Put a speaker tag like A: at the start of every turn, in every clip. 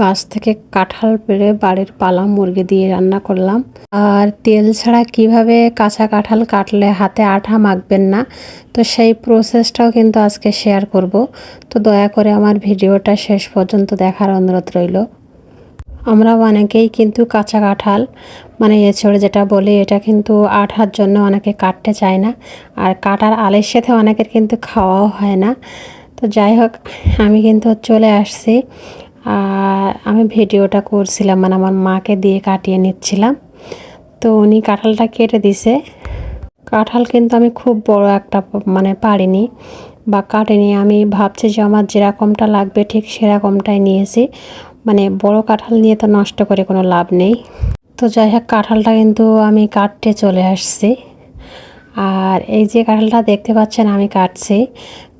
A: গাছ থেকে কাঁঠাল পেড়ে বাড়ির পালা মুরগি দিয়ে রান্না করলাম। আর তেল ছাড়া কীভাবে কাঁচা কাঁঠাল কাটলে হাতে আঠা মাখবেন না? তো সেই প্রসেসটাও কিন্তু আজকে শেয়ার করব। তো দয়া করে আমার ভিডিওটা শেষ পর্যন্ত দেখার অনুরোধ রইল। আমরা অনেকেই কিন্তু কাঁচা কাঁঠাল মানে এছড়ে যেটা বলি, এটা কিন্তু আঠার জন্য অনেকে কাটতে চায় না। আর কাটার আলের সাথে অনেকের কিন্তু খাওয়াও হয় না। তো যাই হোক, আমি কিন্তু চলে আসছি। আর আমি ভিডিওটা করছিলাম মানে আমার মাকে দিয়ে কাটিয়ে নিচ্ছিলাম। তো উনি কাঁঠালটা কেটে দিছে। কাঁঠাল কিন্তু আমি খুব বড় একটা মানে পারিনি বা কাটিনি। আমি ভাবছি যে আমার যেরকমটা লাগবে ঠিক সেরকমটাই নিয়েছি। মানে বড় কাঁঠাল নিয়ে তো নষ্ট করে কোনো লাভ নেই। তো যাই হোক, কাঁঠালটা কিন্তু আমি কাটতে চলে আসছি। আর এই যে কাঁঠালটা দেখতে পাচ্ছেন, আমি কাটছি।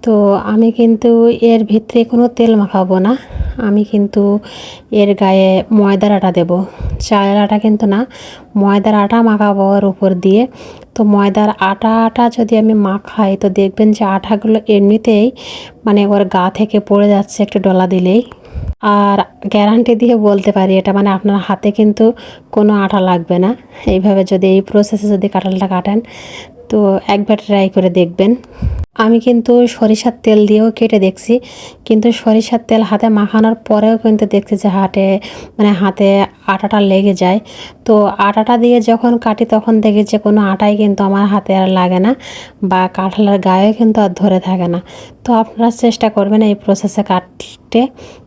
A: তো আমি কিন্তু এর ভিতরে কোনো তেল মাখাবো না। আমি কিন্তু এর গায়ে ময়দার আটা দেবো। চালের আটা কিন্তু না, ময়দার আটা মাখাবো ওর উপর দিয়ে। তো ময়দার আটা আটা যদি আমি মাখাই, তো দেখবেন যে আটাগুলো এমনিতেই মানে ওর গা থেকে পড়ে যাচ্ছে একটু ডলা দিলেই। আর গ্যারান্টি দিয়ে বলতে পারি, এটা মানে আপনার হাতে কিন্তু কোনো আটা লাগবে না। এইভাবে যদি এই প্রসেসে যদি কাঁঠালটা কাটেন তো একবার ট্রাই করে দেখবেন। আমি কিন্তু সরিষার তেল দিয়েও কেটে দেখছি, কিন্তু সরিষার তেল হাতে মাখানোর পরেও কিন্তু দেখছি যে হাতে মানে হাতে আটাটা লেগে যায়। তো আটাটা দিয়ে যখন কাটি তখন দেখি যে কোনো আটাই কিন্তু আমার হাতে আর লাগে না, বা কাঁঠালের গায়েও কিন্তু আর ধরে থাকে না। তো আপনারা চেষ্টা করবেন এই প্রসেসে কাটতে,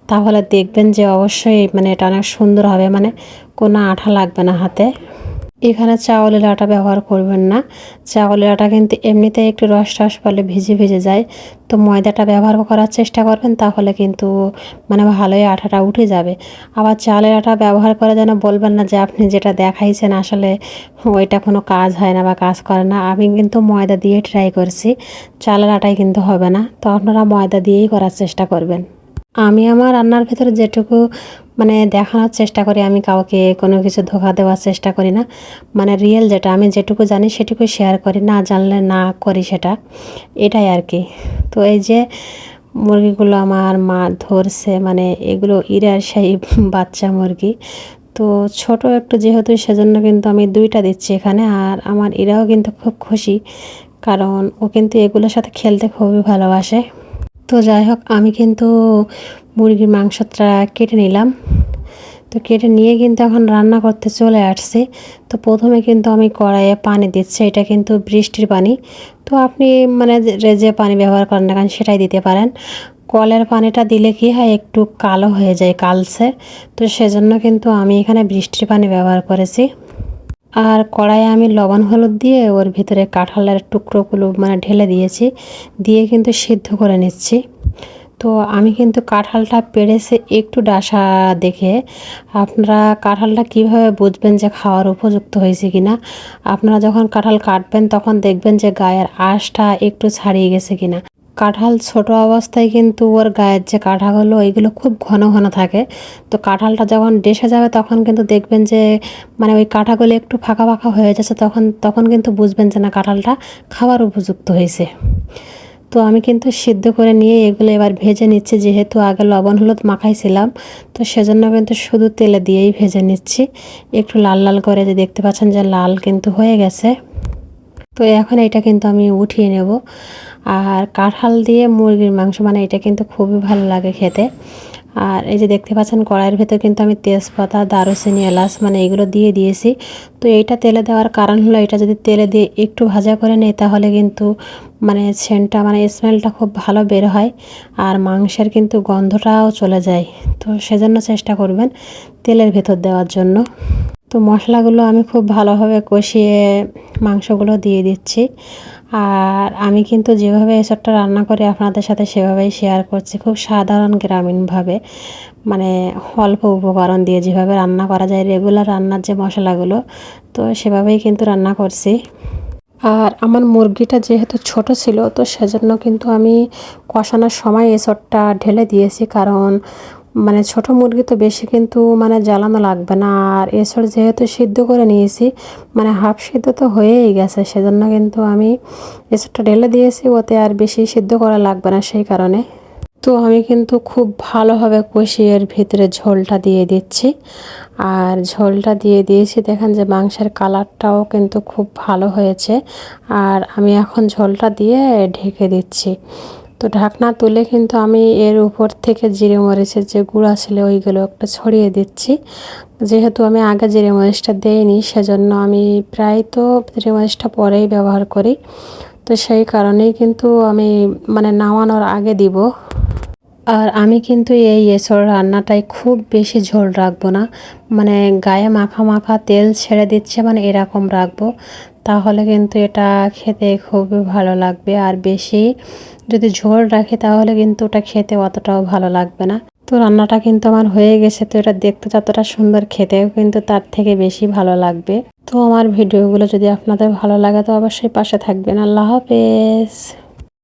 A: তাহলে দেখবেন যে অবশ্যই মানে এটা অনেক সুন্দর হবে মানে কোনো আঠা লাগবে না হাতে। এখানে চাউলের আটা ব্যবহার করবেন না। চাউলের আটা কিন্তু এমনিতে একটু রস টস পালে ভিজে ভিজে যায়। তো ময়দাটা ব্যবহার করার চেষ্টা করবেন, তাহলে কিন্তু মানে ভালোই আটাটা উঠে যাবে। আবার চালের আটা ব্যবহার করে যেন বলবেন না যে আপনি যেটা দেখাইছেন আসলে ওইটা কোনো কাজ হয় না বা কাজ করে না। আমি কিন্তু ময়দা দিয়ে ট্রাই করছি চালের আটাই কিন্তু হবে না। তো আপনারা ময়দা দিয়েই করার চেষ্টা করবেন। আমি আমার রান্নার ভেতরে যেটুকু মানে দেখানোর চেষ্টা করি, আমি কাউকে কোনো কিছু ধোকা দেওয়ার চেষ্টা করি না। মানে রিয়েল যেটা, আমি যেটুকু জানি সেটুকু শেয়ার করি, না জানলে না করি সেটা। এটাই আর কি। তো এই যে মুরগিগুলো আমার মা ধরছে মানে এগুলো ইরার সেই বাচ্চা মুরগি। তো ছোট একটু যেহেতু, সেজন্য কিন্তু আমি দুইটা দিচ্ছি এখানে, আর আমার এরাও কিন্তু খুব খুশি। কারণ ও কিন্তু এগুলোর সাথে খেলতে খুবই ভালোবাসে। তো যাই হোক, আমি কিন্তু মুরগির মাংসটা কেটে নিলাম। তো কেটে নিয়ে কিন্তু এখন রান্না করতে চলে আসছি। তো প্রথমে কিন্তু আমি কড়াইয়ে পানি দিচ্ছি, এটা কিন্তু বৃষ্টির পানি। তো আপনি মানে যে পানি ব্যবহার করেন না কারণ সেটাই দিতে পারেন। কলের পানিটা দিলে কি হয়, একটু কালো হয়ে যায় কালসে তো সেজন্য কিন্তু আমি এখানে বৃষ্টির পানি ব্যবহার করেছি। আর কড়াইয়ে আমি লবণ হলুদ দিয়ে ওর ভিতরে কাঁঠালের টুকরোগুলো মানে ঢেলে দিয়েছি, দিয়ে কিন্তু সিদ্ধ করে নিচ্ছি। তো আমি কিন্তু কাঁঠালটা পেড়েছে একটু ডাসা দেখে। আপনারা কাঁঠালটা কীভাবে বুঝবেন যে খাওয়ার উপযুক্ত হয়েছে কি না আপনারা যখন কাঁঠাল কাটবেন তখন দেখবেন যে গায়ের আঁশটা একটু ছাড়িয়ে গেছে কিনা। কাঁঠাল ছোট অবস্থায় কিন্তু ওর গায়ের যে কাঁঠাগুলো ওইগুলো খুব ঘন ঘন থাকে। তো কাঁঠালটা যখন ডেসে যাবে, তখন কিন্তু দেখবেন যে মানে ওই কাঁঠাগুলো একটু ফাঁকা ফাঁকা হয়ে যাচ্ছে, তখন তখন কিন্তু বুঝবেন যে না, কাঁঠালটা খাওয়ার উপযুক্ত হয়েছে। তো আমি কিন্তু সিদ্ধ করে নিয়ে এগুলো এবার ভেজে নিচ্ছি, যেহেতু আগে লবণ হলুদ মাখাইছিলাম, তো সেজন্য কিন্তু শুধু তেলে দিয়েই ভেজে নিচ্ছি। একটু লাল লাল করে যে দেখতে পাচ্ছেন যে লাল কিন্তু হয়ে গেছে। তো এখন এটা কিন্তু আমি উঠিয়ে নেব। আর কাঁঠাল দিয়ে মুরগির মাংস মানে এটা কিন্তু খুবই ভালো লাগে খেতে। আর এই যে দেখতে পাচ্ছেন, কড়াইয়ের ভেতর কিন্তু আমি তেজপাতা, দারুচিনি, এলাচ মানে এগুলো দিয়ে দিয়েছি। তো এইটা তেলে দেওয়ার কারণ হলো, এটা যদি তেলে দিয়ে একটু ভাজা করে নেই, তাহলে কিন্তু মানে সেন্টটা মানে স্মেলটা খুব ভালো বের হয় আর মাংসের কিন্তু গন্ধটাও চলে যায়। তো সেজন্য চেষ্টা করবেন তেলের ভেতর দেওয়ার জন্য। তো মশলাগুলো আমি খুব ভালোভাবে কষিয়ে মাংসগুলো দিয়ে দিচ্ছি। আর আমি কিন্তু যেভাবে এসবটা রান্না করি আপনাদের সাথে সেভাবেই শেয়ার করছি, খুব সাধারণ গ্রামীণভাবে। মানে অল্প উপকরণ দিয়ে যেভাবে রান্না করা যায় রেগুলার রান্নার যে মশলাগুলো, তো সেভাবেই কিন্তু রান্না করছি। আর আমার মুরগিটা যেহেতু ছোট ছিল, তো সেজন্য কিন্তু আমি কষানোর সময় এসবটা ঢেলে দিয়েছি। কারণ মানে ছোট মুরগি তো বেশি কিন্তু মানে জ্বালানো লাগবে না। আর এসব যেহেতু সিদ্ধ করে নিয়েছি মানে হাফ সিদ্ধ তো হয়েই গেছে, সেজন্য কিন্তু আমি এসবটা ঢেলে দিয়েছি, ওতে আর বেশি সিদ্ধ করা লাগবে না সেই কারণে। তো আমি কিন্তু খুব ভালোভাবে কষিয়ে এর ভিতরে ঝোলটা দিয়ে দিচ্ছি। আর ঝোলটা দিয়ে দিয়েছি, দেখেন যে মাংসের কালারটাও কিন্তু খুব ভালো হয়েছে। আর আমি এখন ঝোলটা দিয়ে ঢেকে দিচ্ছি। তো ঢাকনা তুলে কিন্তু আমি এর উপর থেকে জিরে মরিচের যে গুঁড়া ছিল ওইগুলো একটা ছড়িয়ে দিচ্ছি। যেহেতু আমি আগে জিরে মরিচটা দেইনি, সেজন্য আমি প্রায় তো জিরে মরিচটা পরেই ব্যবহার করি। তো সেই কারণেই কিন্তু আমি মানে নামানোর আগে দিব। আর আমি কিন্তু এই এসর রান্নাটাই খুব বেশি ঝোল রাখব না। মানে গায়ে মাখা মাখা তেল ছেড়ে দিচ্ছে মানে এরকম রাখব। তাহলে কিন্তু এটা খেতে খুবই ভালো লাগবে। আর বেশি যদি ঝোল রাখি তাহলে কিন্তু ওটা খেতে অতটাও ভালো লাগবে না। তো রান্নাটা কিন্তু আমার হয়ে গেছে। তো এটা দেখতে যতটা সুন্দর খেতেও কিন্তু তার থেকে বেশি ভালো লাগবে। তো আমার ভিডিওগুলো যদি আপনাদের ভালো লাগে তো অবশ্যই পাশে থাকবেন। আল্লাহ হাফেজ।